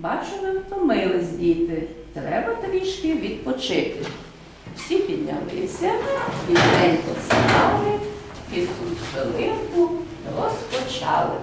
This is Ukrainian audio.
Бачу, ви втомились, діти. Треба трішки відпочити. Всі піднялися, бідненько стали і тут хвилинку розпочали.